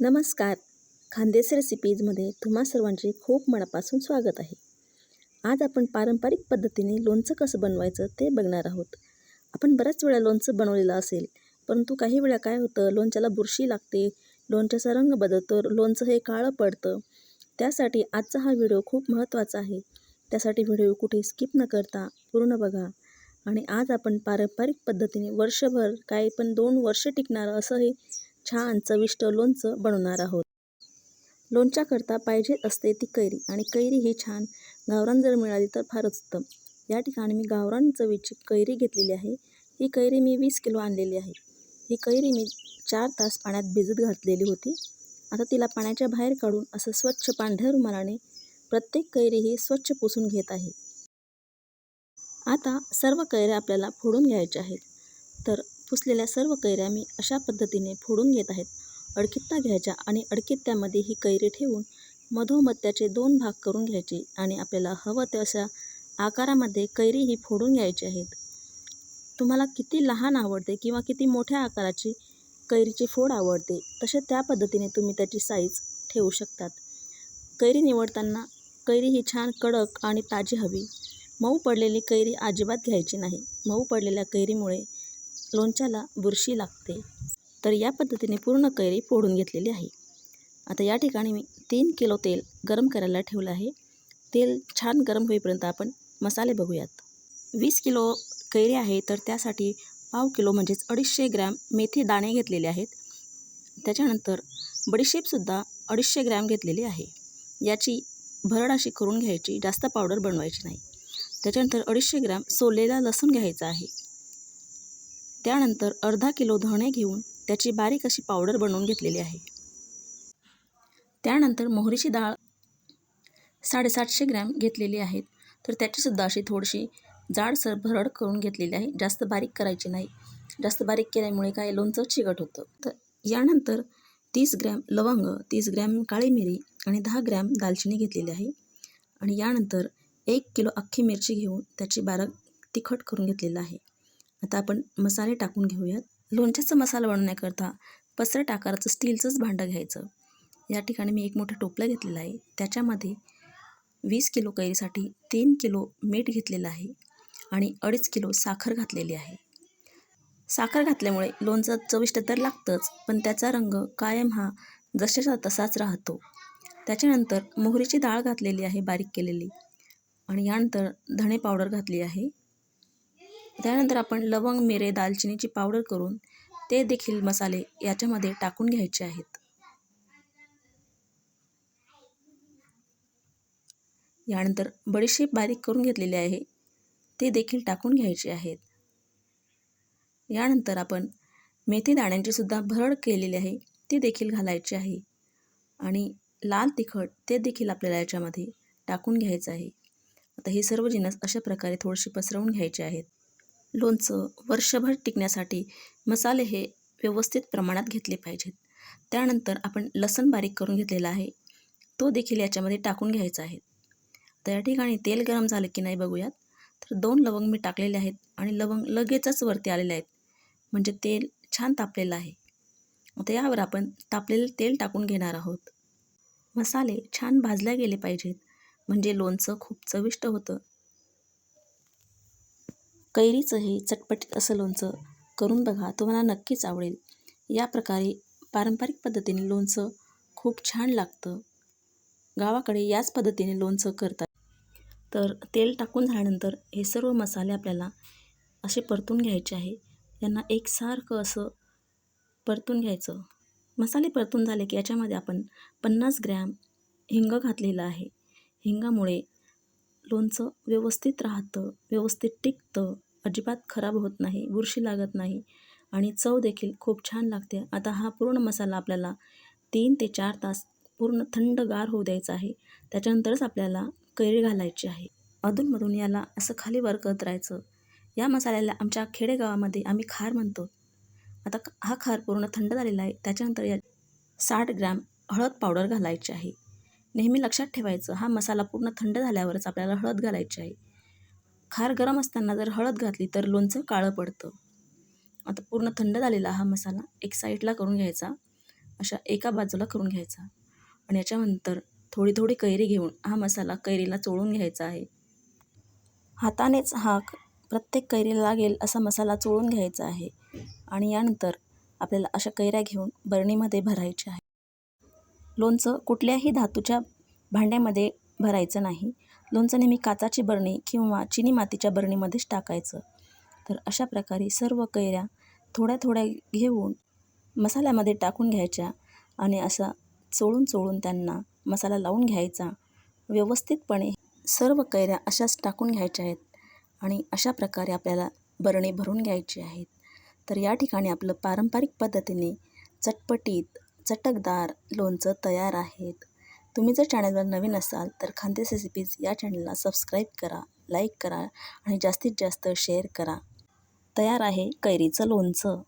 नमस्कार. खानदेश रेसिपीजमध्ये तुम्हा सर्वांचे खूप मनापासून स्वागत आहे. आज आपण पारंपरिक पद्धतीने लोणचं कसं बनवायचं ते बघणार आहोत. आपण बऱ्याच वेळा लोणचं बनवलेलं असेल परंतु काही वेळा काय होतं लोणच्याला बुरशी लागते लोणच्याचा रंग बदलतो लोणचं हे काळं पडतं. त्यासाठी आजचा हा व्हिडिओ खूप महत्त्वाचा आहे. त्यासाठी व्हिडिओ कुठे स्किप न करता पूर्ण बघा. आणि आज आपण पारंपरिक पद्धतीने वर्षभर काही पण दोन वर्ष टिकणारं असं हे छान चविष्ट लोणचं बनवणार आहोत. लोणच्याकरता पाहिजे असते ती कैरी आणि कैरी ही छान गावरान जर मिळाली तर फारच उत्तम. या ठिकाणी मी गावरान चवीची कैरी घेतलेली आहे. ही कैरी मी वीस किलो आणलेली आहे. ही कैरी मी चार तास पाण्यात भिजत घातलेली होती. आता तिला पाण्याच्या बाहेर काढून असं स्वच्छ पांढऱ्या रुमालाने प्रत्येक कैरी ही स्वच्छ पुसून घेत आहे. आता सर्व कैऱ्या आपल्याला फोडून घ्यायच्या आहेत. तर पुसलेल्या सर्व कैऱ्या मी अशा पद्धतीने फोडून घेत आहेत. अडकित्ता घ्यायच्या आणि अडकित्त्यामध्ये ही कैरी ठेवून मधोमध त्याचे दोन भाग करून घ्यायचे आणि आपल्याला हवं तशा आकारामध्ये कैरी ही फोडून घ्यायची आहेत. तुम्हाला किती लहान आवडते किंवा किती मोठ्या आकाराची कैरीची फोड आवडते तसे त्या पद्धतीने तुम्ही त्याची साईज ठेवू शकतात. कैरी निवडताना कैरी ही छान कडक आणि ताजी हवी. मऊ पडलेली कैरी अजिबात घ्यायची नाही. मऊ पडलेल्या कैरीमुळे लोणच्याला बुरशी लागते. तर या पद्धतीने पूर्ण कैरी फोडून घेतलेली आहे. आता या ठिकाणी मी तीन किलो तेल गरम करायला ठेवलं आहे. तेल छान गरम होईपर्यंत आपण मसाले बघूयात. वीस किलो कैरी आहे तर त्यासाठी पाव किलो म्हणजेच अडीचशे ग्रॅम मेथी दाणे घेतलेले आहेत. त्याच्यानंतर बडीशेपसुद्धा अडीचशे ग्रॅम घेतलेली आहे. याची भरड अशी करून घ्यायची जास्त पावडर बनवायची नाही. त्याच्यानंतर अडीचशे ग्रॅम सोललेला लसूण घ्यायचा आहे. त्यानंतर अर्धा किलो धणे घेऊन त्याची बारीक अशी पावडर बनवून घेतलेली आहे. त्यानंतर मोहरीची डाळ साडेसातशे ग्रॅम घेतलेली आहेत तर त्याचीसुद्धा अशी थोडीशी जाडसर भरड करून घेतलेली आहे. जास्त बारीक करायची नाही. जास्त बारीक केल्यामुळे काय? लोणचं चिकट होतं. तर यानंतर तीस ग्रॅम लवंग तीस ग्रॅम काळी मिरी आणि दहा ग्रॅम दालचिनी घेतलेली आहे. आणि यानंतर एक किलो अख्खी मिरची घेऊन त्याची बारीक तिखट करून घेतलेलं आहे. आता आपण मसाले टाकून घेऊयात. लोणच्याचा मसाला बनवण्याकरता पसरट आकाराचं स्टीलचंच भांडं घ्यायचं. या ठिकाणी मी एक मोठं टोपलं घेतलेलं आहे. त्याच्यामध्ये वीस किलो कैरीसाठी तीन किलो मीठ घेतलेलं आहे आणि अडीच किलो साखर घातलेली आहे. साखर घातल्यामुळे लोणचं चविष्ट तर लागतंच पण त्याचा रंग कायम हा जशाचा तसाच राहतो. त्याच्यानंतर मोहरीची डाळ घातलेली आहे बारीक केलेली. आणि यानंतर धणे पावडर घातली आहे. त्यानंतर आपण लवंग मिरे दालचिनीची पावडर करून ते देखील मसाले याच्यामध्ये टाकून घ्यायचे आहेत. यानंतर बडीशेप बारीक करून घेतलेले आहे ते देखील टाकून घ्यायचे आहेत. यानंतर आपण मेथी दाण्यांची सुद्धा भरड केलेली आहे ती देखील घालायची आहे आणि लाल तिखट ते देखील आपल्याला याच्यामध्ये टाकून घ्यायचं आहे. आता हे सर्व जिनस अशा प्रकारे थोडेसे पसरवून घ्यायचे आहेत. लोणचं वर्षभर टिकण्यासाठी मसाले हे व्यवस्थित प्रमाणात घेतले पाहिजेत. त्यानंतर आपण लसण बारीक करून घेतलेला आहे. तो देखील याच्यामध्ये टाकून घ्यायचा आहे. तर या ठिकाणी तेल गरम झालं की नाही बघूयात. तर दोन लवंग मी टाकलेले आहेत आणि लवंग लगेचच वरती आलेले आहेत. म्हणजे तेल छान तापलेलं आहे. आता यावर आपण तापलेलं तेल टाकून घेणार आहोत. मसाले छान भाजले गेले पाहिजेत. म्हणजे लोणचं खूप चविष्ट होतं. कैरीचं हे चटपटीत असं लोणचं करून बघा तुम्हाला नक्कीच आवडेल. या प्रकारे पारंपरिक पद्धतीने लोणचं खूप छान लागतं. गावाकडे याच पद्धतीने लोणचं करतात. तर तेल टाकून झाल्यानंतर हे सर्व मसाले आपल्याला असे परतून घ्यायचे आहे. यांना एकसारखं असं परतून घ्यायचं. मसाले परतून झाले की याच्यामध्ये आपण पन्नास ग्रॅम हिंग घातलेलं आहे. हिंगामुळे लोणचं व्यवस्थित राहतं व्यवस्थित टिकतं अजिबात खराब होत नाही बुरशी लागत नाही आणि चव देखील खूप छान लागते. आता हा पूर्ण मसाला आपल्याला तीन ते चार तास पूर्ण थंडगार होऊ द्यायचा आहे. त्याच्यानंतरच आपल्याला कैरी घालायची आहे. अधूनमधून याला असं खाली वर करत राहायचं. या मसाल्याला आमच्या खेडेगावामध्ये आम्ही खार म्हणतो. आता हा खार पूर्ण थंड झालेला आहे. त्याच्यानंतर या साठ ग्रॅम हळद पावडर घालायची आहे. नेहमी लक्षात ठेवायचं हा मसाला पूर्ण थंड झाल्यावरच आपल्याला हळद घालायची आहे. खार गरम असताना जर हळद घातली तर लोणचं काळं पडतं. आता पूर्ण थंड झालेला हा मसाला एक साईडला करून घ्यायचा अशा एका बाजूला करून घ्यायचा आणि याच्यानंतर थोडी थोडी कैरी घेऊन हा मसाला कैरीला चोळून घ्यायचा आहे. हातानेच हा प्रत्येक कैरीला लागेल असा मसाला चोळून घ्यायचा आहे आणि यानंतर आपल्याला अशा कैऱ्या घेऊन बरणीमध्ये भरायच्या आहे लोणचं कुठल्याही धातूच्या भांड्यामध्ये भरायचं नाही. लोणचं नेहमी काचाची बरणी किंवा चिनी मातीच्या बरणीमध्येच टाकायचं. तर अशा प्रकारे सर्व कैऱ्या थोड्या थोड्या घेऊन मसाल्यामध्ये टाकून घ्यायच्या आणि असा चोळून चोळून त्यांना मसाला लावून घ्यायचा. व्यवस्थितपणे सर्व कैऱ्या अशाच टाकून घ्यायच्या आहेत आणि अशा प्रकारे आपल्याला बरणी भरून घ्यायची आहेत. तर या ठिकाणी आपलं पारंपरिक पद्धतीने चटपटीत चटकदार लोणचं तयार आहेत. तुम्ही जर चॅनलवर नवीन असाल तर खानदेश रेसिपीज या चॅनलला सबस्क्राईब करा लाईक करा आणि जास्तीत जास्त शेअर करा. तयार आहे कैरीचं लोणचं.